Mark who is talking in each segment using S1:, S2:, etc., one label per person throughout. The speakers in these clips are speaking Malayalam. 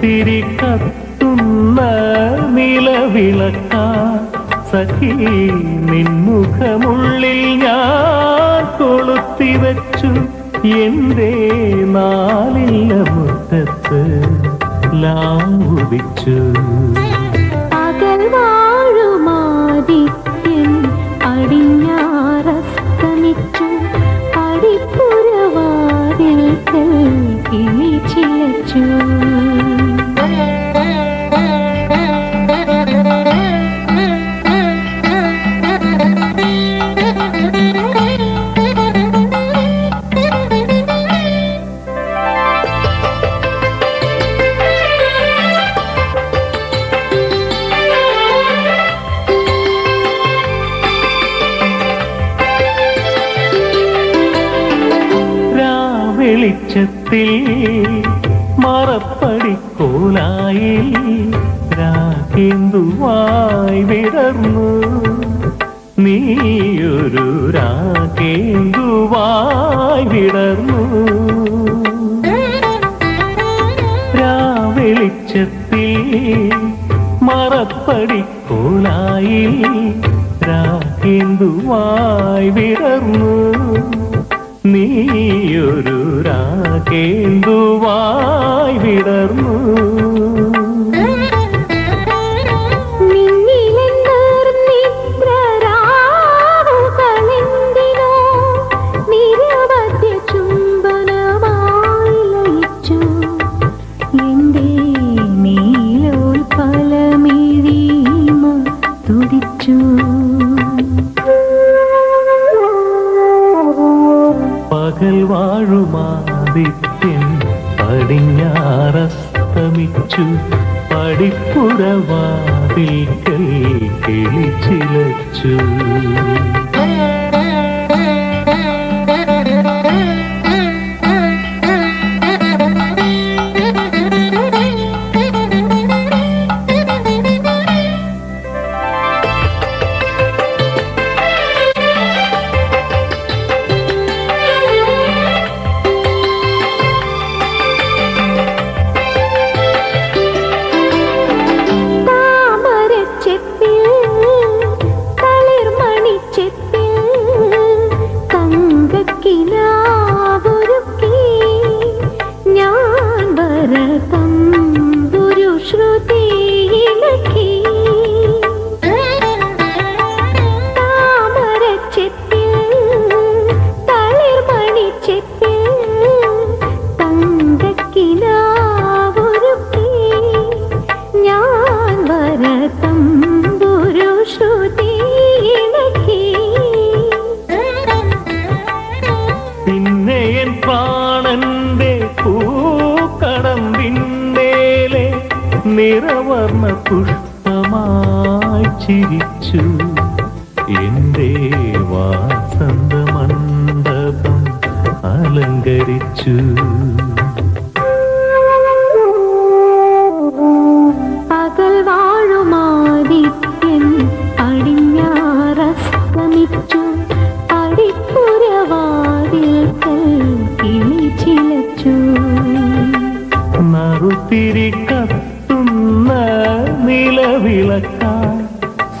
S1: നറുത്തിരി കത്തുന്ന നിലവിളക്ക. സഖി നിൻമുഖമുള്ളിൽ ഞാൻ കൊളുത്തി വച്ചു. എന്റെ നാലില്ല മുറ്റത്ത് ലാവുദിച്ചു
S2: പകൽ വാഴുമാദിത്യൻ അടിഞ്ഞാറസ്തമിച്ചു. ചിലച്ചു
S1: രാവെളിച്ചത്തിൽ മറപ്പടിക്കോലായി രാഗേന്ദുവായി വിടർന്നു. നീയൊരു രാഗേന്ദുവായി വിടർന്നു. രാവെളിച്ചത്തിൽ മറപ്പടിക്കോലായി രാഗേന്ദുവായി വിടർന്നു. നീയൊരു രാഗേന്ദുവായി വിടർന്നു.
S2: നിന്നിലെന്തീർന്നിദ്രരാവുകളെന്തിനോ നിരവധ്യ
S1: പകൽ പടിഞ്ഞാറസ്തമിച്ചു പടിഞ്ഞാറസ്തമിച്ചു. പടിപ്പുറവാതിൽക്കൽ കിളിച്ചിലച്ചു. നിറവർണ പുഷ്പമായി ചിരിച്ചു എന്റെ വാസന്ത മണ്ഡപം അലങ്കരിച്ചു.
S2: പകൽ വാഴുമാദിത്യൻ പടിഞ്ഞാറസ്തമിച്ചു പടിപ്പുരവാതിൽ കിളി ചിലച്ചു.
S1: നറുത്തിരി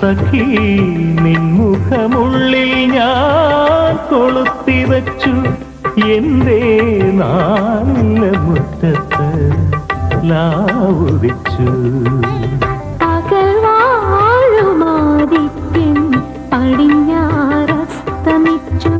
S1: സഖി നിൻമുഖമുള്ളിൽ ഞാൻ കൊളുത്തി വച്ചു. എന്തേ നല്ല മുറ്റത്ത് ലാവുടിച്ചു പടിഞ്ഞാറസ്തമിച്ചു.